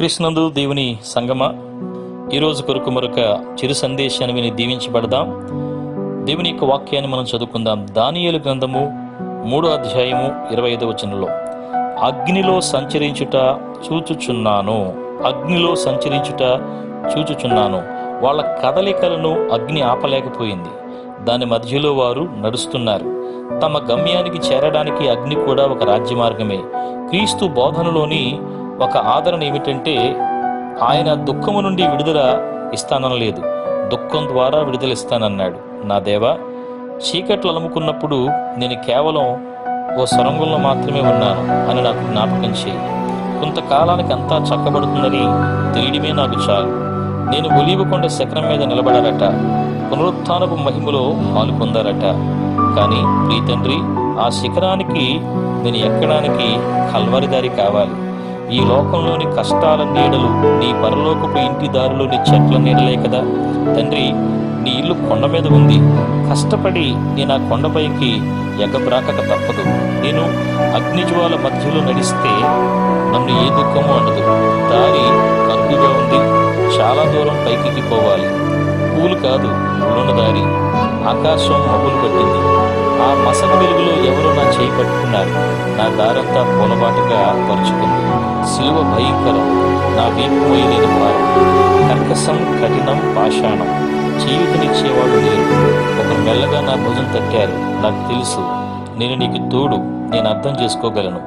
కృష్ణందు దేవుని సంగమ. ఈరోజు కొరకు మరొక చిరు సందేశాన్ని విని దీవించబడదాం. దేవుని యొక్క వాక్యాన్ని మనం చదువుకుందాం. దానియలు గ్రంథము మూడో అధ్యాయము ఇరవై ఐదు వచనంలో అగ్నిలో సంచరించుట చూచుచున్నాను. అగ్నిలో సంచరించుట చూచుచున్నాను. వాళ్ళ కదలికలను అగ్ని ఆపలేకపోయింది. దాని మధ్యలో వారు నడుస్తున్నారు. తమ గమ్యానికి చేరడానికి అగ్ని కూడా ఒక రాజ్య మార్గమే క్రీస్తు బోధనలోని ఒక ఆదరణ ఏమిటంటే ఆయన దుఃఖము నుండి విడుదల ఇస్తాననలేదు దుఃఖం ద్వారా విడుదల ఇస్తానన్నాడు నా దేవా చీకట్లు అలుముకున్నప్పుడు నేను కేవలం ఓ సొరంగంలో మాత్రమే ఉన్నాను అని నాకు జ్ఞాపకం చేయి. కొంతకాలానికి అంతా చక్కబడుతుందని తెలియడమే నాకు చాలు. నేను ఒలీవకొండ శకరం మీద నిలబడారట. పునరుత్నపు మహిమలో పాలు పొందారట. కానీ ప్రియ తండ్రి ఆ శిఖరానికి నేను ఎక్కడానికి కల్వరిదారి కావాలి. ఈ లోకంలోని కష్టాల నీడలు నీ పరలోకపు ఇంటి దారిలోని చెట్ల నీడలే కదా. తండ్రి నీ ఇల్లు కొండ మీద ఉంది. కష్టపడి నేను ఆ కొండపైకి ఎగబ్రాకక తప్పదు. నేను అగ్నిజ్వాల మధ్యలో నడిస్తే నన్ను ఏ దుఃఖము అండదు దారి కరుకుగా ఉంది. చాలా దూరం పైకి పోవాలి. పూలు కాదు ముళ్ళున్న దారి ఆకాశం మబ్బులు పట్టింది. వసన వెలుగులో ఎవరో నా చేయి పట్టుకున్నారు. నా దారంతా పొలబాటుగా పరుచుకుంది. సిలువ భయంకరం. నా వీపు మోయలేని భారం. కర్కసం కఠినం పాషాణం. జీవితనిచ్చేవాడు లేరు. ఒకరు మెల్లగా నా భుజం తట్టారు. నాకు తెలుసు. నేను నీకు తోడు. నేను అర్థం చేసుకోగలను.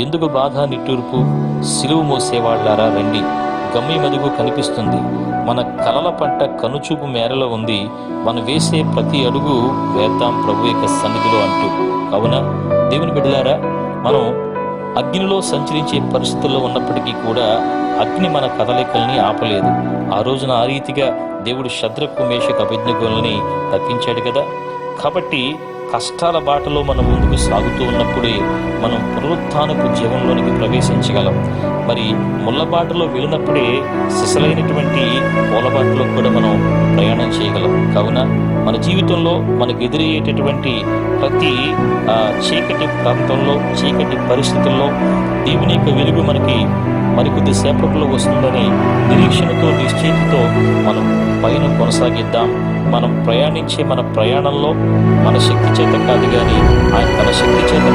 ఎందుకు బాధ నిట్టూర్పు? సిలువు మోసేవాళ్ళారా? రండి. గమ్యమదుగు కనిపిస్తుంది. మన కలల పంట కనుచూపు మేరలో ఉంది. మనం వేసే ప్రతి అడుగు వేద్దాం ప్రభు యొక్క సన్నిధిలో అంటూ. కావున దేవుని బిడ్డలారా మనం అగ్నిలో సంచరించే పరిస్థితుల్లో ఉన్నప్పటికీ కూడా అగ్ని మన కదలికల్ని ఆపలేదు. ఆ రోజున ఆ రీతిగా దేవుడు శద్రకు మేషకు అభిజ్ఞగుల్ని తప్పించాడు కదా. కాబట్టి కష్టాల బాటలో మనం ముందుకు సాగుతూ ఉన్నప్పుడే మనం పునరుత్నపు జీవంలోనికి ప్రవేశించగలం. మరి ముళ్ళబాటలో వెళ్ళినప్పుడే సిసలైనటువంటి పూలబాటలో కూడా మనం ప్రయాణం చేయగలం. కావున మన జీవితంలో మనకు ఎదురయ్యేటటువంటి ప్రతి ఆ, చీకటి ప్రాంతంలో చీకటి పరిస్థితుల్లో దేవుని యొక్క వెలుగు మనకి మరికొద్ది సేపట్లో వస్తుందని నిరీక్షణతో నిశ్చయితతో మనం పైన కొనసాగిద్దాం. మనం ప్రయాణించే మన ప్రయాణంలో మన శక్తి చేత కాదు కానీ ఆయన తన శక్తి చేత